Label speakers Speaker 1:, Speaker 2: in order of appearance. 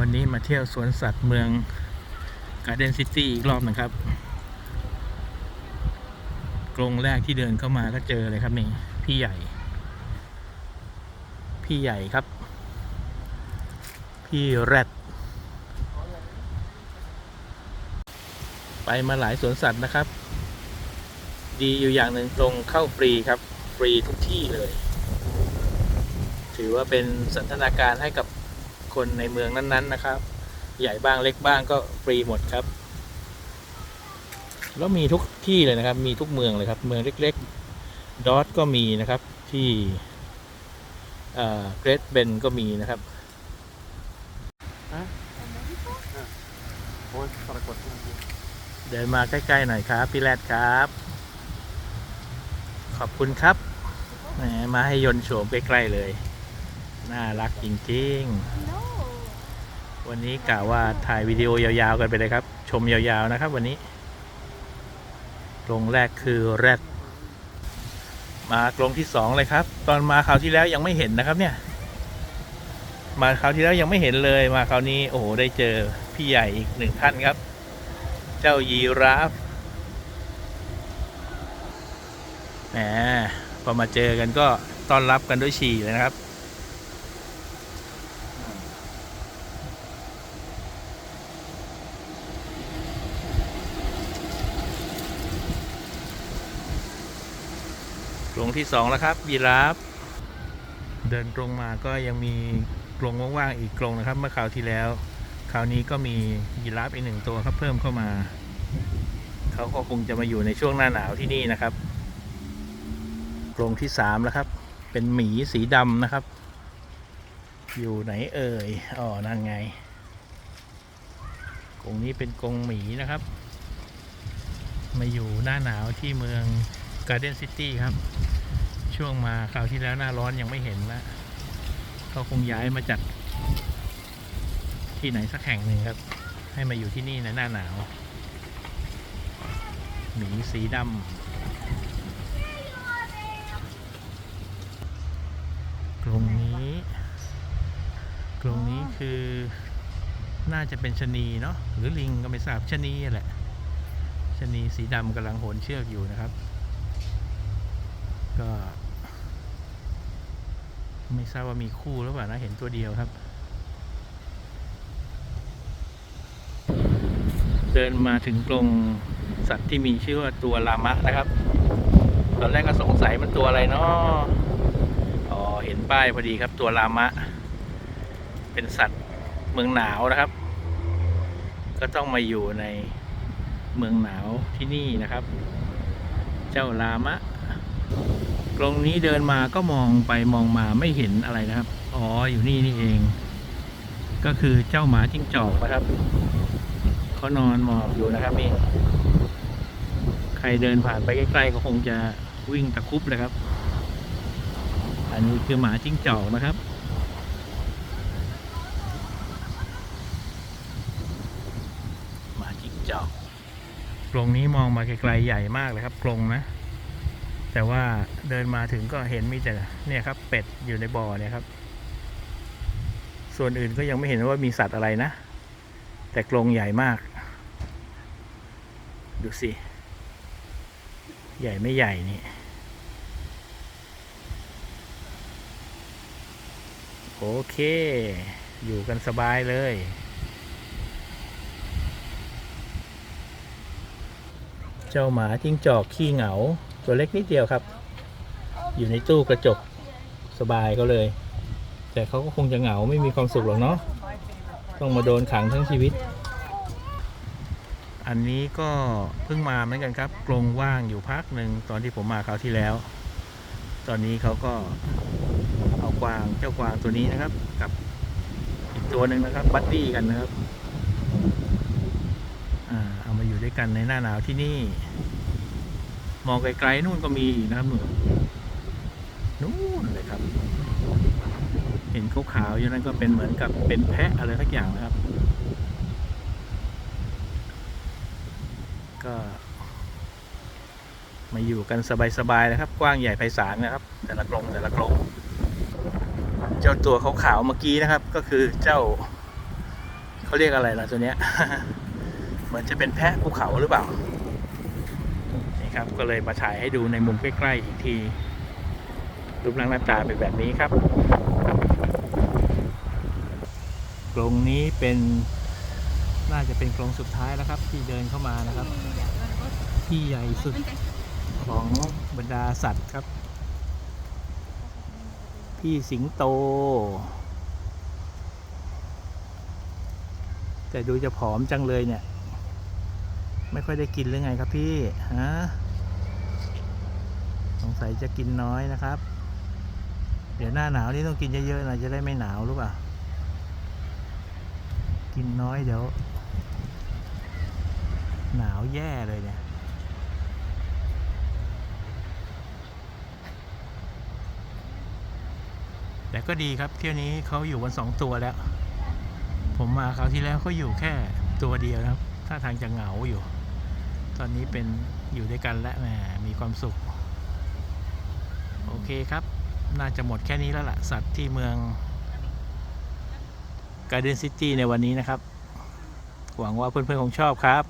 Speaker 1: วันนี้มาเที่ยวสวนสัตว์เมืองการ์เดนซิตี้อีกรอบหนึงครับ กรงแรกที่เดินเข้ามาก็เจอเลยครับนี่ พี่ใหญ่ พี่ใหญ่ครับ พี่แรดไปมาหลายสวนสัตว์นะครับ ดีอยู่อย่างหนึ่งตรงเข้าฟรีครับ ฟรีทุกที่เลย ถือว่าเป็นสันทนาการให้กับ คนในเมืองนั้นๆนะครับ ใหญ่บ้างเล็กบ้างก็ฟรีหมดครับ แล้วมีทุกที่เลยนะครับ มีทุกเมืองเลยครับ เมืองเล็กๆดอทก็มีนะครับที่เกรดเบนก็มีนะครับ
Speaker 2: Oj, para quatro.
Speaker 1: เดินมาใกล้ๆหน่อยครับ พี่แรดครับ ขอบคุณครับแหมมาให้ยนต์โฉมใกล้ๆเลย น่ารักจริง ๆ วันนี้กะว่าถ่ายวิดีโอยาวๆกันไปเลยครับ ชมยาวๆนะครับวันนี้กรงแรกคือแรดมากรงที่สองเลยครับ ตอนมาคราวที่แล้วยังไม่เห็นนะครับเนี่ย มาคราวที่แล้วยังไม่เห็นเลยมาคราวนี้โอ้โหได้เจอพี่ใหญ่อีกหนึ่งท่านครับ เจ้ายีราฟแหมพอมาเจอกันก็ต้อนรับกันด้วยฉี่เลยนะครับ กรงที่สองแล้วครับยีราฟเดินตรงมาก็ยังมีกรงว่างๆอีกกรงนะครับ เมื่อคราวที่แล้ว คราวนี้ก็มียีราฟอีกหนึ่งตัวครับเพิ่มเข้ามา เขาก็คงจะมาอยู่ในช่วงหน้าหนาวที่นี่นะครับกรงที่สามแล้วครับ เป็นหมีสีดำนะครับ อยู่ไหนเอ่ยอ๋อนั่นไงกรงนี้เป็นกรงหมีนะครับ มาอยู่หน้าหนาวที่เมืองการ์เดนซิตี้ครับ ช่วงมาคราวที่แล้วหน้าร้อนยังไม่เห็นละเขาคงย้ายมาจากที่ไหนสักแห่งหนึ่งครับ ให้มาอยู่ที่นี่ในหน้าหนาวหมีสีดำกรงนี้กรงนี้คือน่าจะเป็นชะนีเนาะหรือลิงก็ไม่ทราบชะนีแหละชะนีสีดำกำลังโหนเชือกอยู่นะครับ ก็ ไม่ทราบว่ามีคู่หรือเปล่านะเห็นตัวเดียวครับ เดินมาถึงกรงสัตว์ที่มีชื่อว่าตัวลามะนะครับ ตอนแรกก็สงสัยมันตัวอะไรเนาะอ๋อเห็นป้ายพอดีครับตัวลามะ เป็นสัตว์เมืองหนาวนะครับ ก็ต้องมาอยู่ในเมืองหนาวที่นี่นะครับ เจ้าลามะ กรงนี้เดินมาก็มองไปมองมาไม่เห็นอะไรนะครับ อ๋ออยู่นี่นี่เอง ก็คือเจ้าหมาจิ้งจอกนะครับเขานอนหมอบอยู่นะครับนี่ใครเดินผ่านไปใกล้ๆก็คงจะวิ่งตะคุบเลยครับ อันนี้คือหมาจิ้งจอกนะครับหมาจิ้งจอกกรงนี้มองมาไกลๆใหญ่มากเลยครับกรงนะ แต่ว่าเดินมาถึงก็เห็นมีแต่เนี่ยครับ เป็ดอยู่ในบ่อเนี่ยครับ ส่วนอื่นก็ยังไม่เห็นว่ามีสัตว์อะไรนะ แต่กรงใหญ่มาก ดูสิ ใหญ่ไม่ใหญ่นี่ โอเค อยู่กันสบายเลยเจ้าหมาจิ้งจอกขี้เหงา ตัวเล็กนิดเดียวครับ อยู่ในตู้กระจกสบายเขาเลย แต่เขาก็คงจะเหงาไม่มีความสุขหรอกเนาะต้องมาโดนขังทั้งชีวิต อันนี้ก็เพิ่งมาเหมือนกันครับกรงว่างอยู่พักหนึ่งตอนที่ผมมาคราวที่แล้ว ตอนนี้เขาก็เอากวางเจ้ากวางตัวนี้นะครับกับอีกตัวหนึ่งนะครับ บัดดี้กันนะครับอ่าเอามาอยู่ด้วยกันในหน้าหนาวที่นี่ องไกลๆนู่นก็มีนะครับหนูนู่นเลยครับ เห็นขาวๆอยู่นั่นก็เป็นเหมือนกับเป็นแพะอะไรสักอย่างนะครับ ก็ มาอยู่กันสบายๆนะครับ กว้างใหญ่ไพศาลนะครับ แต่ละกรงแต่ละกรงเจ้าตัวขาวๆเมื่อกี้นะครับ ก็คือเจ้าเขาเรียกอะไรล่ะตัวเนี้ยเหมือนจะเป็นแพะภูเขาหรือเปล่า ครับ ก็เลยมาถ่ายให้ดูในมุมใกล้ๆอีกทีรูปร่างหน้าตาเป็นแบบนี้ครับกรงนี้เป็นน่าจะเป็นกรงสุดท้ายแล้วครับ ที่เดินเข้ามานะครับ ที่ใหญ่สุดของบรรดาสัตว์ครับ พี่สิงโต แต่ดูจะผอมจังเลยเนี่ย ไม่ค่อยได้กินหรือไงครับพี่ฮะสงสัยจะกินน้อยนะครับ เดี๋ยวหน้าหนาวนี่ต้องกินเยอะๆหน่อยจะได้ไม่หนาวหรือเปล่ากินน้อยเดี๋ยว หนาวแย่เลยเนี่ยแต่ก็ดีครับเที่ยวนี้เขาอยู่กันสองตัวแล้ว ผมมาคราวที่แล้วเขาอยู่แค่ตัวเดียวนะครับ ถ้าทางจะเหงาอยู่ ตอนนี้เป็นอยู่ด้วยกันและแหมมีความสุข โอเคครับ น่าจะหมดแค่นี้แล้วล่ะ สัตว์ที่เมืองการ์เดนซิตี้ในวันนี้นะครับ หวังว่าเพื่อนๆคงชอบครับ